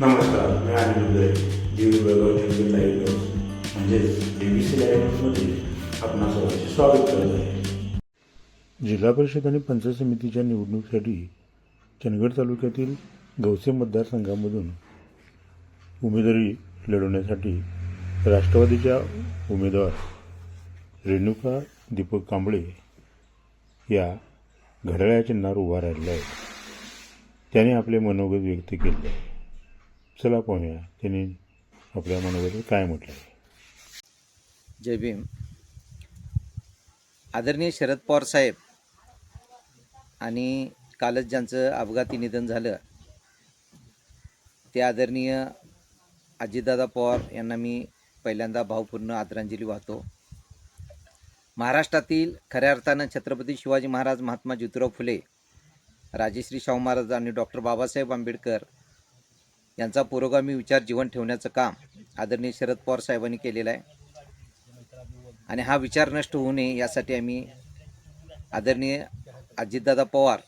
नमस्कार मी हृदय दीड बेळगाव निर्गुण लाईव्ह न्यूज म्हणजेच डी बी सी लाईव्ह न्यूजमध्ये आपणा सर्वांचे स्वागत करत आहे. जिल्हा परिषद आणि पंचायत समितीच्या निवडणुकीसाठी चंदगड तालुक्यातील गवसे मतदारसंघामधून उमेदवारी लढवण्यासाठी राष्ट्रवादीच्या उमेदवार रेणुका दीपक कांबळे या घड्याळ्या चिन्हावर उभा राहिल्या आहेत. त्याने आपले मनोगत व्यक्त केले आहे. चला पाहूया. त्यांनी आपल्या मनोगत काय म्हटलं जय भीम. आदरणीय शरद पवार साहेब आणि कालच ज्यांचं अपघाती निधन झालं ते आदरणीय अजितदादा पवार यांना मी पहिल्यांदा भावपूर्ण आदरांजली वाहतो. महाराष्ट्रातील खऱ्या अर्थानं छत्रपती शिवाजी महाराज महात्मा ज्योतिराव फुले राजेश्री शाहू महाराज आणि डॉक्टर बाबासाहेब आंबेडकर यांचा पुरोगामी विचार जीवन ठेवण्याचं काम आदरणीय शरद पवार साहेबांनी केलेलं आहे. आणि हा विचार नष्ट होऊ नये यासाठी आम्ही आदरणीय अजितदादा पवार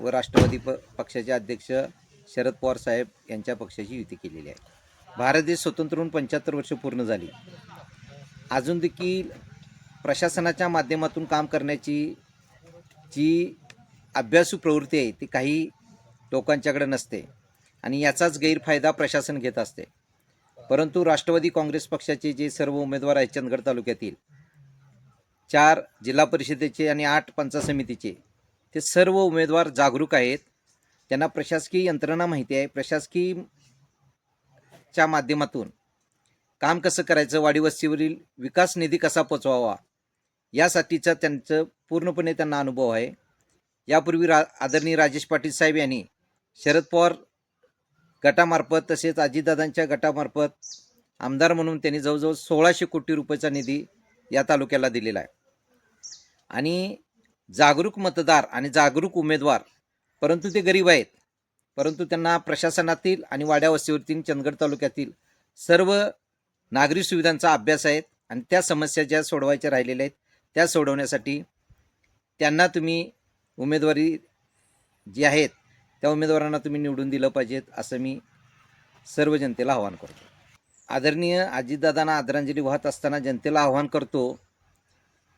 व राष्ट्रवादी प पक्षाचे अध्यक्ष शरद पवार साहेब यांच्या पक्षाची युती केलेली आहे. भारत देश स्वतंत्र होऊन पंच्याहत्तर वर्ष पूर्ण झाली. अजून देखील प्रशासनाच्या माध्यमातून काम करण्याची जी अभ्यासू प्रवृत्ती आहे ती काही लोकांच्याकडे नसते. आणि याचाच गैरफायदा प्रशासन घेत असते. परंतु राष्ट्रवादी काँग्रेस पक्षाचे जे सर्व उमेदवार आहेत चंदगड तालुक्यातील चार जिल्हा परिषदेचे आणि आठ पंचायत समितीचे ते सर्व उमेदवार जागरूक आहेत. त्यांना प्रशासकीय यंत्रणा माहिती आहे. प्रशासकीय च्या माध्यमातून काम कसं करायचं वाडीवस्तीवरील विकास निधी कसा पोचवावा यासाठीचा त्यांचं पूर्णपणे त्यांना अनुभव आहे. यापूर्वी रा आदरणीय राजेश पाटील साहेब यांनी शरद पवार गटामार्फत तसेच अजितदादांच्या गटामार्फत आमदार म्हणून त्यांनी जवळजवळ सोळाशे कोटी रुपयाचा निधी या तालुक्याला दिलेला आहे. आणि जागरूक मतदार आणि जागरूक उमेदवार परंतु ते गरीब आहेत परंतु त्यांना प्रशासनातील आणि वाड्यावस्तीवरतील चंदगड तालुक्यातील सर्व नागरी सुविधांचा अभ्यास आहेत आणि त्या समस्या ज्या सोडवायच्या राहिलेल्या आहेत त्या सोडवण्यासाठी त्यांना तुम्ही उमेदवारी जी आहेत त्या उमेदवारांना तुम्ही निवडून दिलं पाहिजेत असं मी सर्व जनतेला आवाहन करतो. आदरणीय अजितदादांना आदरांजली वाहत असताना जनतेला आवाहन करतो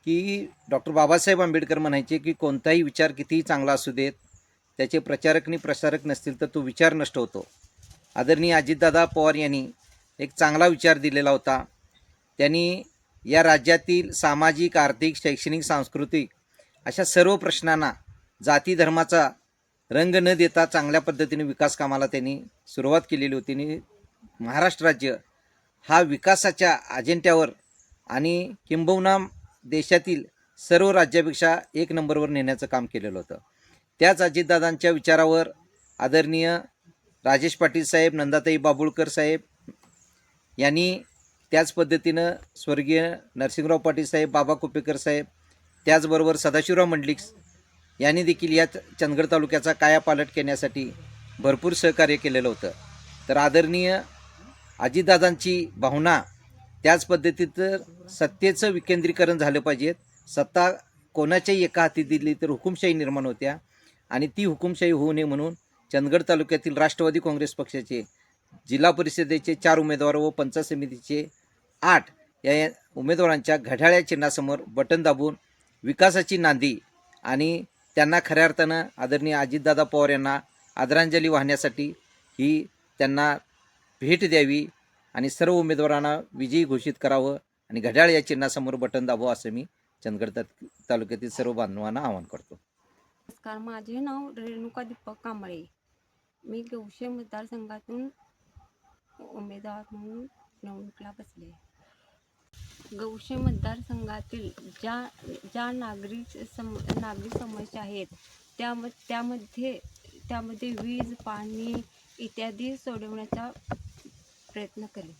की डॉक्टर बाबासाहेब आंबेडकर म्हणायचे की कोणताही विचार कितीही चांगला असू देत त्याचे प्रचारक आणि प्रसारक नसतील तर तो विचार नष्ट होतो. आदरणीय अजितदादा पवार यांनी एक चांगला विचार दिलेला होता. त्यांनी या राज्यातील सामाजिक आर्थिक शैक्षणिक सांस्कृतिक अशा सर्व प्रश्नांना जाती धर्माचा रंग न देता चांगल्या पद्धतीने विकास कामाला त्यांनी सुरुवात केलेली होती. आणि महाराष्ट्र राज्य हा विकासाच्या अजेंड्यावर आणि किंबहुना देशातील सर्व राज्यापेक्षा एक नंबरवर नेण्याचं काम केलेलं होतं. त्याच अजितदादांच्या विचारावर आदरणीय राजेश पाटील साहेब नंदाताई बाबुळकर साहेब यांनी त्याच पद्धतीनं स्वर्गीय नरसिंहराव पाटील साहेब बाबा कुपेकर साहेब त्याचबरोबर सदाशिवराव मंडलिक यांनी देखील या चंदगड तालुक्याचा कायापालट करण्यासाठी भरपूर सहकार्य केलेलं होतं. तर आदरणीय अजितदादांची भावना त्याच पद्धतीत सत्तेचं विकेंद्रीकरण झालं पाहिजेत सत्ता कोणाच्याही एका हाती दिली तर हुकुमशाही निर्माण होत्या आणि ती हुकुमशाही होऊ नये म्हणून चंदगड तालुक्यातील राष्ट्रवादी काँग्रेस पक्षाचे जिल्हा परिषदेचे चार उमेदवार व पंचायत समितीचे आठ या उमेदवारांच्या घड्याळ्या चिन्हासमोर बटन दाबून विकासाची नांदी आणि त्यांना खऱ्या अर्थानं आदरणीय अजितदादा पवार यांना आदरांजली वाहण्यासाठी ही त्यांना भेट द्यावी आणि सर्व उमेदवारांना विजयी घोषित करावं आणि घड्याळ या चिन्हासमोर बटन दाबावं असं मी चंदगड तालुक्यातील सर्व बांधवांना आवाहन करतो. नमस्कार माझे नाव रेणुका दीपक कांबळे. मी गौशे मतदारसंघातून उमेदवार म्हणून निवडणुकीला बसले. गौशे मतदारसंघातील ज्या ज्या नागरिक सम नागरी समस्या आहेत त्याम त्यामध्ये त्यामध्ये वीज पाणी इत्यादी सोडवण्याचा प्रयत्न करेल.